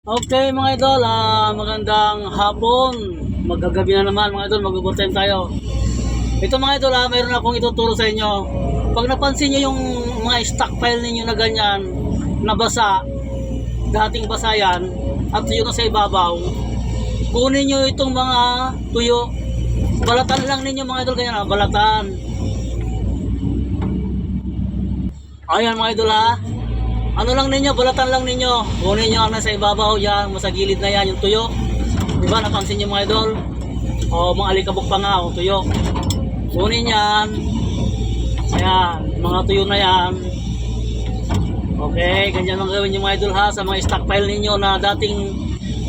Okay mga idol, ah, magandang hapon. Magagabi na naman mga idol, mag-overtime tayo. Ito mga idol, ah, mayroon akong ituturo sa inyo. Pag napansin nyo yung mga stockpile ninyo na ganyan, na basa, dating basa yan, at tuyo na sa ibabaw, kunin nyo itong mga tuyo. Balatan lang ninyo mga idol, ganyan ah, balatan. Ayan mga idol ha. Ano lang ninyo, balatan lang ninyo. Kunin nyo ang nasa ibabaw yan, sa gilid na yan, yung tuyo. Di ba, napansin nyo mga idol? O, mga alikabok pa nga, o tuyo. Kunin yan. Ayan, mga tuyo na yan. Okay, ganyan lang gawin nyo mga idol ha, sa mga stockpile ninyo na dating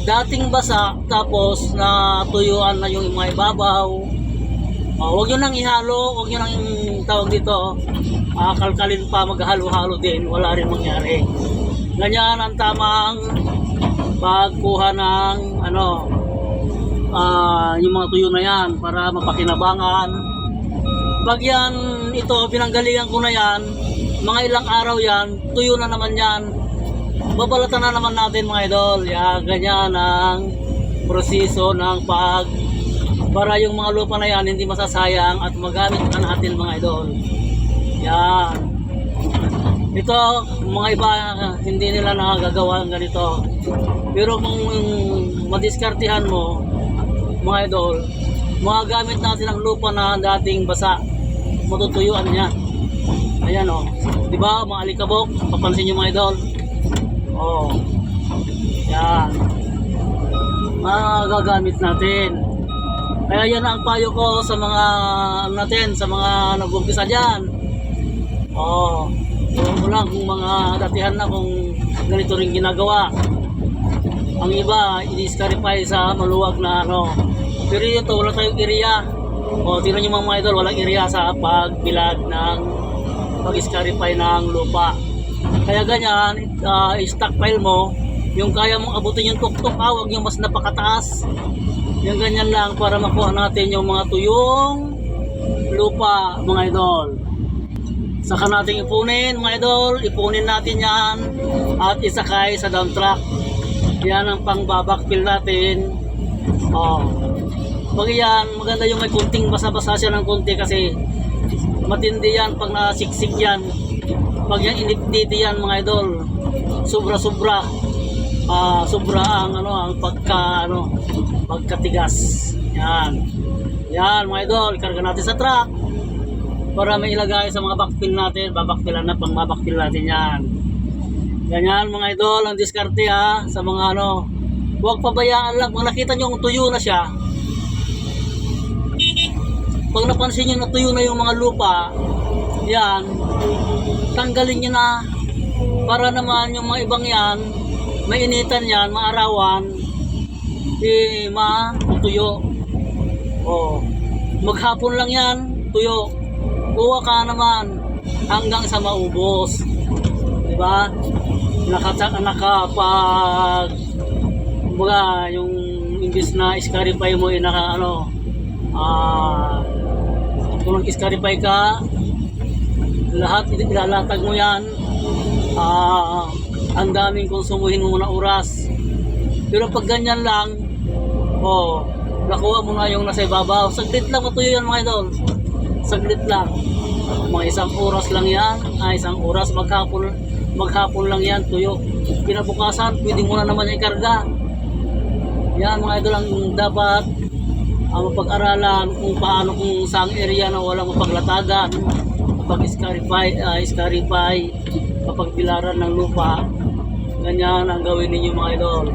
dating basa, tapos na tuyuan na yung mga ibabaw. O, huwag nyo nang ihalo, huwag nyo nang tawag dito, ah, kalkalin pa, maghalo-halo din, wala rin mangyari. Ganyan ang tamang pagkuha ng ano, ah, yung mga tuyo na yan para mapakinabangan. Pag yan, ito, pinanggalingan ko na yan, mga ilang araw yan, tuyo na naman yan. Babalatan na naman natin mga idol. Yan, ganyan ang proseso ng pag para yung mga lupa na yan hindi masasayang at magamit na natin mga idol. Yan. Ito, mga iba, hindi nila nakagagawa ng ganito. Pero kung madiskartihan mo, mga idol, magagamit natin ang lupa na dating basa. Matutuyuan niya. Ayan o. Oh. Di ba, mga alikabok, papansin niyo mga idol. Oh. Yan. Magagamit natin. Kaya yan ang payo ko sa mga ano natin, sa mga nag-umpisa dyan. Oo. Oh, ko lang kung mga datihan na kung ganito rin ginagawa. Ang iba, i-disqualify sa maluwag na ano. Pero ito, wala tayong area. O, oh, tingnan nyo mga idol, walang area sa pagbilag ng pag-disqualify ng lupa. Kaya ganyan, uh, stockpile mo, yung kaya mong abutin yung tuktok, ah, huwag yung mas napakataas. Yung ganyan lang para makuha natin yung mga tuyong lupa, mga idol. Saka natin ipunin, mga idol. Ipunin natin yan at isakay sa dump truck. Yan ang pangbabakfill natin. Oh. Pag yan, maganda yung may kunting basa-basa siya ng kunti kasi matindi yan pag nasiksik yan. Pag yan inipditi yan, mga idol. Sobra-sobra. Ah, sobra ang ano ang pagka ano pagkatigas. Yan. Yan mga idol, ikarga natin sa truck para may ilagay sa mga backfill natin, babakfilan na pang babakfill natin yan. Ganyan mga idol, ang diskarte ha sa mga ano. Huwag pabayaan lang pag nakita nyo tuyo na siya. Pag napansin nyo na tuyo na yung mga lupa, yan, tanggalin nyo na para naman yung mga ibang yan, mainitan yan, maarawan, eh, matuyo. Oh, maghapon lang yan, tuyo. Kuha ka naman hanggang sa maubos. Di ba? Nakata nakapag kumbaga yung imbis na iskarify mo eh, naka ano ah kung nag-iskarify ka lahat ilalatag mo yan ah ang daming konsumuhin mo na oras pero pag ganyan lang oh nakuha mo na yung nasa ibabaw saglit lang matuyo yan mga idol saglit lang. Mga isang oras lang yan. Ah, isang oras maghapon maghapon lang yan tuyo. Kinabukasan pwede mo na naman yung ikarga. Yan mga idol ang dapat ang mapag-aralan kung paano kung saang area na walang mapaglatagan kapag iscarify uh, iscarify kapag bilaran ng lupa. Ganyan ang gawin ninyo mga idol.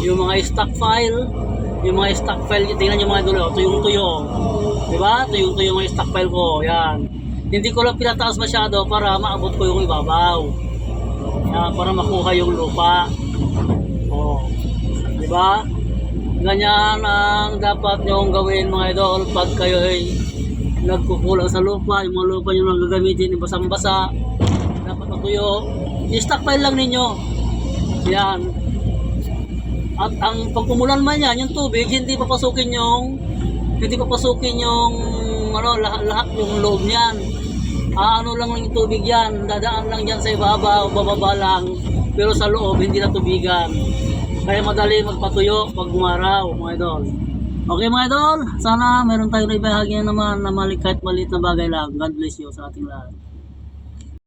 Yung mga stock file yung mga stock file tingnan nyo mga idol oh, tuyong tuyo di ba tuyong tuyo yung mga stock file ko yan. Hindi ko lang pinataas masyado para maabot ko yung ibabaw. Yan, para makuha yung lupa. Oh. Di ba ganyan ang dapat nyong gawin mga idol pag kayo ay nagkukulang sa lupa yung mga lupa nyo nang gagamitin basang basa dapat matuyo i-stockpile lang ninyo. Yan at ang pagkumulan man yan yung tubig hindi papasukin yung hindi papasukin yung ano lahat, lahat yung loob niyan ah, ano lang yung tubig yan dadaan lang dyan sa ibabaw bababa lang pero sa loob hindi natubigan. Kaya madali magpatuyo pag umaraw, mga idol. Okay mga idol, sana meron tayong ibahagi na naman na mali kahit na bagay lang. God bless you sa ating lahat.